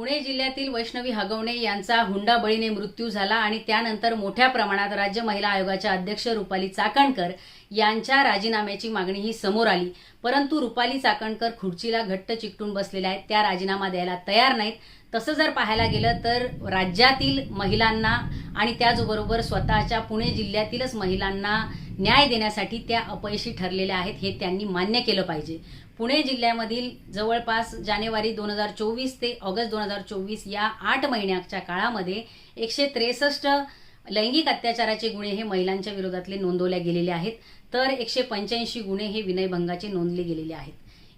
पुणे जिल्ह्यातील वैष्णवी हगवणे यांचा हुंडाबळीने मृत्यू झाला आणि त्यानंतर मोठ्या प्रमाणात राज्य महिला आयोगाच्या अध्यक्ष रुपाली चाकणकर यांच्या राजीनाम्याची मागणी ही समोर आली. परंतु रुपाली चाकणकर खुर्चीला घट्ट चिकटून बसलेल्या आहेत. त्या राजीनामा द्यायला तयार नाहीत. तसं जर पाहायला गेलं तर राज्यातील महिलांना आणि त्याचबरोबर स्वतःच्या पुणे जिल्ह्यातीलच महिलांना न्याय देण्यासाठी त्या अपयशी ठरलेल्या आहेत हे त्यांनी मान्य केलं पाहिजे. पुणे जिल्ह्यामधील जवळपास जानेवारी दोन हजार चोवीस ते ऑगस्ट दोन हजार चोवीस या आठ महिन्याच्या काळामध्ये एकशे त्रेसष्ट लैंगिक अत्याचाराचे गुन्हे हे महिलांच्या विरोधातले नोंदवल्या गेलेले आहेत तर एकशे पंच्याऐंशी गुन्हे हे विनयभंगाचे नोंदले गेलेले आहेत.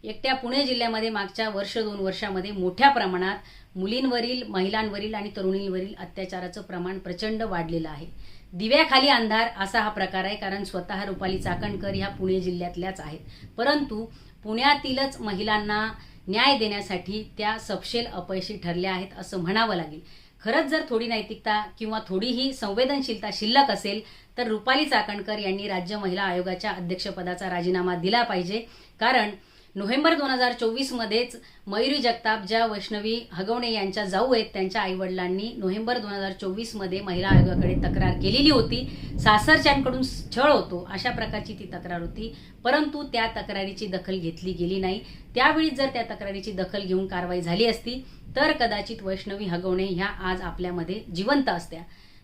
एकट्या पुणे जिल्ह्यामध्ये मागच्या वर्ष दोन वर्षामध्ये मोठ्या प्रमाणात मुलींवरील महिलांवरील आणि तरुणींवरील अत्याचाराचं प्रमाण प्रचंड वाढलेलं आहे. दिव्याखाली अंधार असा हा प्रकार आहे कारण स्वतः रुपाली चाकणकर ह्या पुणे जिल्ह्यातल्याच आहेत. परंतु पुण्यातीलच महिलांना न्याय देण्यासाठी त्या सपशेल अपयशी ठरल्या आहेत असं म्हणावं लागेल. खरंच जर थोडी नैतिकता किंवा थोडीही संवेदनशीलता शिल्लक असेल तर रुपाली चाकणकर यांनी राज्य महिला आयोगाच्या अध्यक्षपदाचा राजीनामा दिला पाहिजे. कारण नोव्हेंबर दोन हजार चोवीसमध्येच मयुरी जगताप ज्या वैष्णवी हगवणे यांच्या जाऊ आहेत त्यांच्या आईवडिलांनी नोव्हेंबर दोन हजार चोवीसमध्ये महिला आयोगाकडे तक्रार केलेली होती. सासरच्यांकडून छळ होतो अशा प्रकारची ती तक्रार होती. परंतु त्या तक्रारीची दखल घेतली गेली नाही. त्यावेळी जर त्या तक्रारीची दखल घेऊन कारवाई झाली असती तर कदाचित वैष्णवी हगवणे ह्या आज आपल्यामध्ये जिवंत असत्या.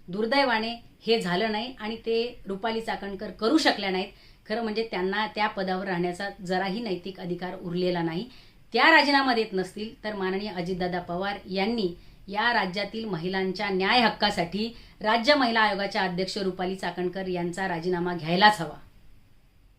दुर्दैवाने हे झालं नाही आणि ते रुपाली चाकणकर करू शकल्या नाहीत. खरं म्हणजे त्यांना त्या पदावर राहण्याचा जराही नैतिक अधिकार उरलेला नाही. त्या राजीनामा देत नसतील तर माननीय अजितदादा पवार यांनी या राज्यातील महिलांच्या न्याय हक्कासाठी राज्य महिला आयोगाच्या अध्यक्ष रुपाली चाकणकर यांचा राजीनामा घ्यायलाच हवा.